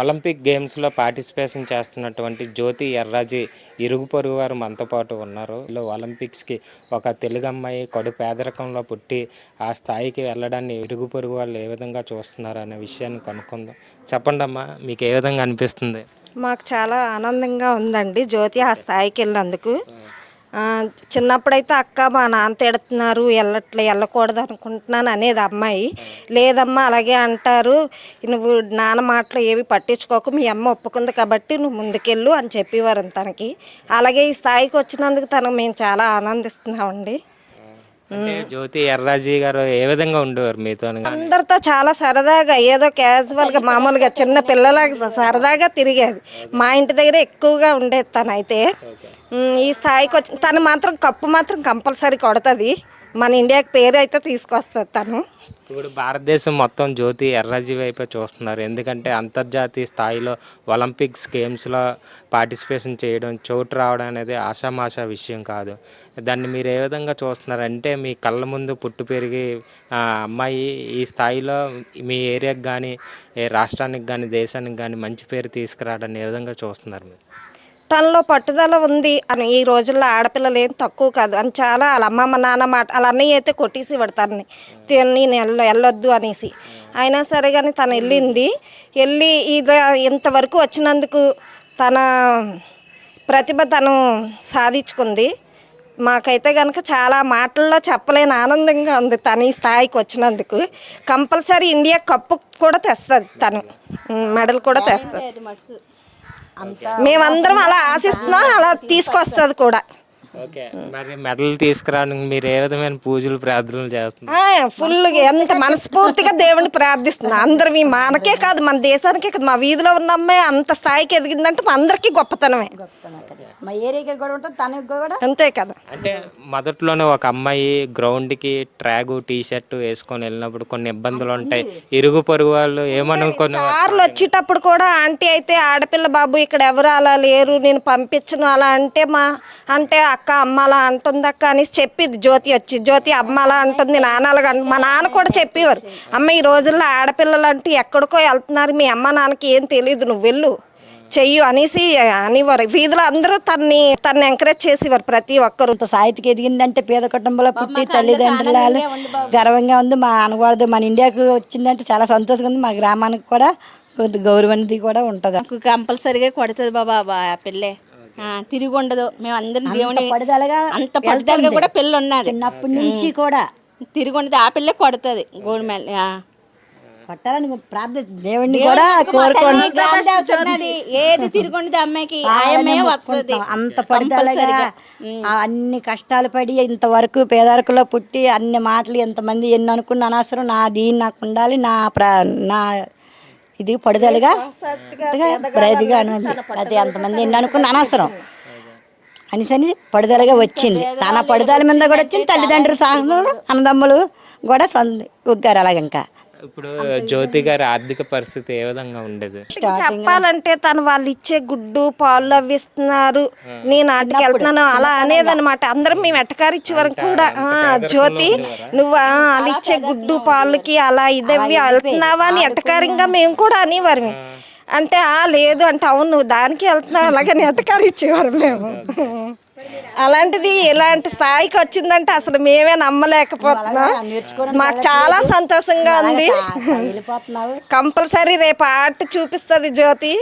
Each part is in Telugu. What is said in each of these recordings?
ఒలింపిక్ గేమ్స్లో పార్టిసిపేషన్ చేస్తున్నటువంటి జ్యోతి ఎర్రాజీ ఇరుగు పొరుగు వారు మనతో పాటు ఉన్నారు. ఇలా ఒలింపిక్స్కి ఒక తెలుగు అమ్మాయి కడు పేదరికంలో పుట్టి ఆ స్థాయికి వెళ్ళడాన్ని ఇరుగు పొరుగు వాళ్ళు ఏ విధంగా చూస్తున్నారు అనే విషయాన్ని కనుక్కుందాం. చెప్పండి అమ్మా మీకు ఏ విధంగా అనిపిస్తుంది? మాకు చాలా ఆనందంగా ఉందండి జ్యోతి ఆ స్థాయికి వెళ్ళినందుకు. చిన్నప్పుడైతే అక్క మా నాన్న తిడుతున్నారు వెళ్ళట్లే వెళ్ళకూడదు అనుకుంటున్నాను అనేది అమ్మాయి. లేదమ్మా అలాగే అంటారు నువ్వు నాన్న మాటలు ఏవి పట్టించుకోకు మీ అమ్మ ఒప్పుకుంది కాబట్టి నువ్వు ముందుకెళ్ళు అని చెప్పేవారు తనకి. అలాగే ఈ స్థాయికి వచ్చినందుకు తనకు మేము చాలా ఆనందిస్తున్నామండి. అంటే జ్యోతి ఎర్రాజీ గారు ఏ విధంగా ఉండేవారు మీతో అందరితో చాలా సరదాగా ఏదో క్యాజువల్గా మామూలుగా చిన్న పిల్లలాగా సరదాగా తిరిగేది. మా ఇంటి దగ్గర ఎక్కువగా ఉండేది తనైతే. అయితే ఈ స్థాయికి వచ్చి తను మాత్రం కప్పు మాత్రం కంపల్సరీ కొడుతుంది. మన ఇండియాకి పేరు అయితే తీసుకొస్తుంది తను. ఇప్పుడు భారతదేశం మొత్తం జ్యోతి ఎర్రాజీ వైపే చూస్తున్నారు. ఎందుకంటే అంతర్జాతీయ స్థాయిలో ఒలింపిక్స్ గేమ్స్లో పార్టిసిపేషన్ చేయడం చోటు రావడం అనేది ఆషామాషా విషయం కాదు. దాన్ని మీరు ఏ విధంగా చూస్తున్నారు అంటే మీ కళ్ళ ముందు పుట్టు పెరిగి అమ్మాయి ఈ స్థాయిలో మీ ఏరియాకి కానీ ఏ రాష్ట్రానికి కానీ దేశానికి కానీ మంచి పేరు తీసుకురావడాన్ని ఏ విధంగా చూస్తున్నారు మీరు? తనలో పట్టుదల ఉంది అని ఈ రోజుల్లో ఆడపిల్లలు ఏం తక్కువ కాదు. అని చాలా వాళ్ళ అమ్మమ్మ నాన్న మాట వాళ్ళ అన్నయ్య అయితే కొట్టేసి పెడతారని నేను వెళ్ళ వెళ్ళొద్దు అనేసి. అయినా సరే కానీ తను వెళ్ళింది. వెళ్ళి ఇది ఇంతవరకు వచ్చినందుకు తన ప్రతిభ తను సాధించుకుంది. మాకైతే కనుక చాలా మాటల్లో చెప్పలేని ఆనందంగా ఉంది తను ఈ స్థాయికి వచ్చినందుకు. కంపల్సరీ ఇండియా కప్పు కూడా తెస్తుంది తను. మెడల్ కూడా తెస్తుంది. మేమందరం అలా ఆశిస్తున్నాం అలా తీసుకొస్తుంది కూడా. ఓకే. మరి మెడల్ తీసుకురావడానికి మీరు ఏ విధమైన పూజలు ప్రార్థనలు చేస్తున్నారు? ఆ, ఫుల్గా ఎంత మనస్ఫూర్తిగా దేవుణ్ణి ప్రార్థిస్తున్నాం. అందరం ఈ మనకే కాదు మన దేశానికే కాదు. మా వీధిలో ఉన్న అమ్మాయి అంత స్థాయికి ఎదిగిందంటే మా అందరికీ గొప్పతనమే. మా ఏరియాకి కూడా ఉంటుంది తనకి కూడా? అంతే కదా. అంటే మొదట్లోనే ఒక అమ్మాయి గ్రౌండ్కి ట్రాగ్ టీ షర్ట్ వేసుకొని వెళ్ళినప్పుడు కొన్ని ఇబ్బందులు ఉంటాయి. ఇరుగు పొరుగు వాళ్ళు ఏమనుకునే సార్లు వచ్చేటప్పుడు కూడా ఆంటీ అయితే ఆడపిల్ల బాబు ఇక్కడ ఎవరు అలా లేరు నేను పంపించను అలా అంటే మా అంటే అక్క అమ్మ అలా అంటుంది అక్క అనేసి చెప్పింది జ్యోతి వచ్చి. జ్యోతి అమ్మ అలా అంటుంది నాన్న అలాగ అంటుంది. మా నాన్న కూడా చెప్పేవారు. అమ్మ ఈ రోజుల్లో ఆడపిల్లలు అంటే ఎక్కడికో వెళ్తున్నారు మీ అమ్మ నాన్నకి ఏం తెలియదు నువ్వు వెళ్ళు చెయ్యు అనేసి అనేవారు. వీధిలో అందరూ తన్ని తన్ని ఎంకరేజ్ చేసేవారు ప్రతి ఒక్కరు. సాహిత్యకి ఎదిగిందంటే పేద కుటుంబంలో పుట్టి తల్లిదండ్రులు గర్వంగా ఉంది. మా అనకూడదు మన ఇండియాకు వచ్చిందంటే చాలా సంతోషంగా ఉంది. మా గ్రామానికి కూడా గౌరవానికి కూడా ఉంటుంది. నాకు కంపల్సరీగా కొడుతుంది బాబా బా ఆ పిల్లే. తిరిగి ఉండదు మేము అందరం దేవుని పడుదలగా అంత పట్టుదలగా కూడా పిల్ల ఉన్నది చిన్నప్పటి నుంచి కూడా. తిరిగి ఉండదు ఆ పిల్లే కొడుతుంది ఆ. కొట్టాలని ప్రార్థన దేవుణ్ణి కూడా ఉన్నది. ఏది తిరిగి ఉండదు అమ్మాయికి ఆయమే వస్తుంది. అంత పడుదలగా ఆ అన్ని కష్టాలు పడి ఇంతవరకు పేదరికలో పుట్టి అన్ని మాటలు ఎంతమంది ఎన్ని అనుకున్న అనవసరం నా దీని నాకు ఉండాలి నా ప్ర నా ఇది పడుదలగా అనండి అది ఎంతమంది ఎన్ని అనుకున్న అనవసరం. అనేసని పడుదలగా వచ్చింది. తన పడుదల మీద కూడా వచ్చింది తల్లిదండ్రుల సాహసం అన్నదమ్ములు కూడా సొంత ఉగ్గారు అలాగ ఇంకా. ఇప్పుడు జ్యోతి గారి ఆర్థిక పరిస్థితి ఏ విధంగా ఉండేది? చెప్పాలంటే తను వాళ్ళు ఇచ్చే గుడ్డు పాలు అవి ఇస్తున్నారు. నేను ఆటికి వెళ్తున్నాను అలా అనేది అనమాట అందరం మేము ఎట్టకారు ఇచ్చేవారు కూడా. ఆ, జ్యోతి నువ్వు? ఆ, వాళ్ళు ఇచ్చే గుడ్డు పాలకి అలా ఇదవి వెళ్తున్నావా అని ఎట్టకారంగా మేము కూడా అనేవారు అంటే ఆ లేదు అంటే అవును నువ్వు దానికి వెళ్తున్నావు అలాగని ఎట్టకారు ఇచ్చేవారు మేము. అలాంటిది ఇలాంటి స్థాయికి వచ్చిందంటే అసలు మేమే నమ్మలేకపోతున్నాం. మాకు చాలా సంతోషంగా ఉంది. కంపల్సరీ రేపు ఆర్ట్ చూపిస్తుంది జ్యోతి.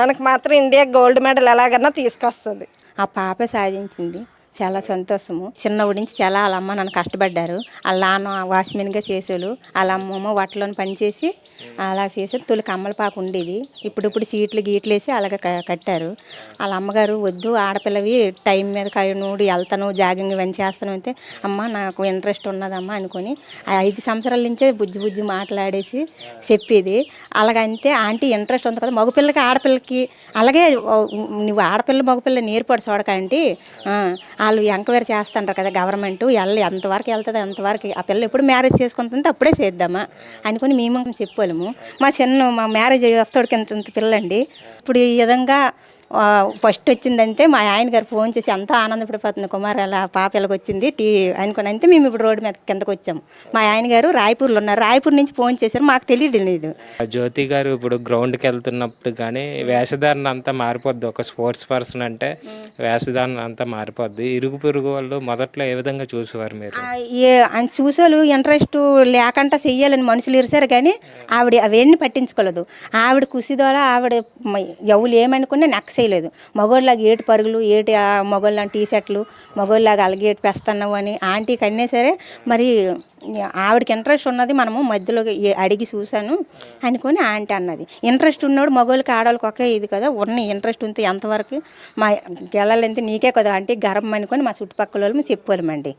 మనకు మాత్రం ఇండియా గోల్డ్ మెడల్ ఎలాగన్నా తీసుకొస్తుంది. ఆ పాప సాధించింది. చాలా సంతోషము. చిన్నప్పటి నుంచి చాలా వాళ్ళ అమ్మ నన్ను కష్టపడ్డారు. వాళ్ళ నాన్న వాచ్మెన్గా చేసేవాళ్ళు. వాళ్ళ అమ్మమ్మ వాటిలో పనిచేసి అలా చేసి తొలి కమ్మల పాప ఉండేది. ఇప్పుడు ఇప్పుడు సీట్లు గీట్లు వేసి అలాగే కట్టారు. వాళ్ళ అమ్మగారు వద్దు ఆడపిల్లవి టైం మీద కనుడు వెళ్తాను జాగింగ్ ఇవన్నీ చేస్తాను అంటే అమ్మ నాకు ఇంట్రెస్ట్ ఉన్నదమ్మా అనుకొని ఐదు సంవత్సరాల నుంచే బుజ్జి బుజ్జి మాట్లాడేసి చెప్పేది. అలాగంతే ఆంటీ ఇంట్రెస్ట్ ఉంది కదా మగపిల్లకి ఆడపిల్లకి. అలాగే నువ్వు ఆడపిల్ల మగపిల్ల నేర్పడు చూడకంటే వాళ్ళు ఎంక్వైరీ చేస్తుంటారు కదా గవర్నమెంట్ వెళ్ళి ఎంతవరకు వెళ్తుంది అంతవరకు ఆ పిల్ల ఎప్పుడు మ్యారేజ్ చేసుకుంటుందో అప్పుడే చేద్దామా అనుకుని మేము చెప్పలేము మా చిన్న మా మ్యారేజ్ వస్తాడికి ఇంత పిల్లండి. ఇప్పుడు ఈ విధంగా ఫస్ట్ వచ్చిందంటే మా ఆయన గారు ఫోన్ చేసి ఎంతో ఆనందపడిపోతుంది కుమార్ అలా పాప వచ్చింది టీ అనుకుని అంతే మేము ఇప్పుడు రోడ్డు మీద కిందకు వచ్చాము మా ఆయన గారు రాయపూర్లో ఉన్నారు. రాయపూర్ నుంచి ఫోన్ చేశారు మాకు తెలియలేదు జ్యోతి గారు ఇప్పుడు గ్రౌండ్కి వెళ్తున్నప్పుడు కానీ వేషధారణ అంతా మారిపోద్ది. ఒక స్పోర్ట్స్ పర్సన్ అంటే వేషధారణ అంతా మారిపోద్ది. ఇరుగు పొరుగు వాళ్ళు మొదట్లో ఏ విధంగా చూసేవారు మీరు? ఆయన చూసేలు ఇంట్రెస్ట్ లేకుండా చెయ్యాలని మనుషులు ఇరిసారు కానీ ఆవిడ అవన్నీ పట్టించుకోలేదు. ఆవిడ కుసి ద్వారా ఆవిడ ఎవరు ఏమనుకున్నా నెక్క చేయలేదు. మగోళ్ళలాగా ఏటి పరుగులు ఏటి ఆ మగోళ్ళ టీ షర్ట్లు మగోళ్ళలాగా అలాగే ఏటి పెస్తున్నావు అని ఆంటీకి అన్నీ సరే మరి ఆవిడకి ఇంట్రెస్ట్ ఉన్నది మనము మధ్యలో అడిగి చూశాను అనుకొని ఆంటీ అన్నది. ఇంట్రెస్ట్ ఉన్నోడు మగోళ్ళకి ఆడవాళ్ళకి ఒకే ఇది కదా ఉన్న ఇంట్రెస్ట్ ఉంటే ఎంతవరకు? మా గెలాలంటే నీకే కదా ఆంటీ గర్వం అనుకొని మా చుట్టుపక్కల వాళ్ళు చెప్పారమండి